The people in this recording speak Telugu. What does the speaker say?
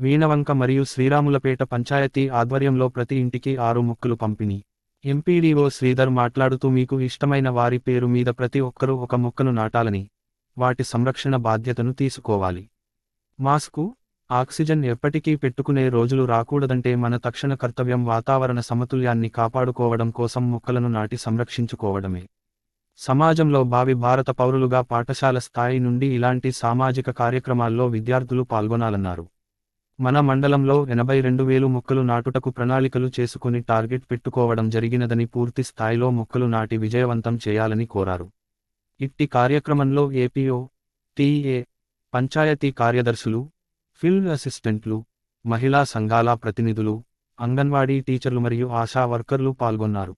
వీణవంక మరియు శ్రీరాములపేట పంచాయతీ ఆధ్వర్యంలో ప్రతి ఇంటికి ఆరు ముక్కులు పంపిణీ. ఎంపీడీఓ శ్రీధర్ మాట్లాడుతూ మీకు ఇష్టమైన వారి పేరు మీద ప్రతి ఒక్కరూ ఒక మొక్కను నాటాలని వాటి సంరక్షణ బాధ్యతను తీసుకోవాలి. మాస్కు ఆక్సిజన్ ఎప్పటికీ పెట్టుకునే రోజులు రాకూడదంటే మన తక్షణ కర్తవ్యం వాతావరణ సమతుల్యాన్ని కాపాడుకోవడం కోసం మొక్కలను నాటి సంరక్షించుకోవడమే. సమాజంలో భావి భారత పౌరులుగా పాఠశాల స్థాయి నుండి ఇలాంటి సామాజిక కార్యక్రమాల్లో విద్యార్థులు పాల్గొనాలన్నారు. మన మండలంలో ఎనభై రెండు వేలు మొక్కలు నాటుటకు ప్రణాళికలు చేసుకుని టార్గెట్ పెట్టుకోవడం జరిగినదని పూర్తి స్థాయిలో మొక్కలు నాటి విజయవంతం చేయాలని కోరారు. ఇట్టి కార్యక్రమంలో ఏపీఓ టీఏ పంచాయతీ కార్యదర్శులు ఫీల్డ్ అసిస్టెంట్లు మహిళా సంఘాల ప్రతినిధులు అంగన్వాడీ టీచర్లు మరియు ఆశా వర్కర్లు పాల్గొన్నారు.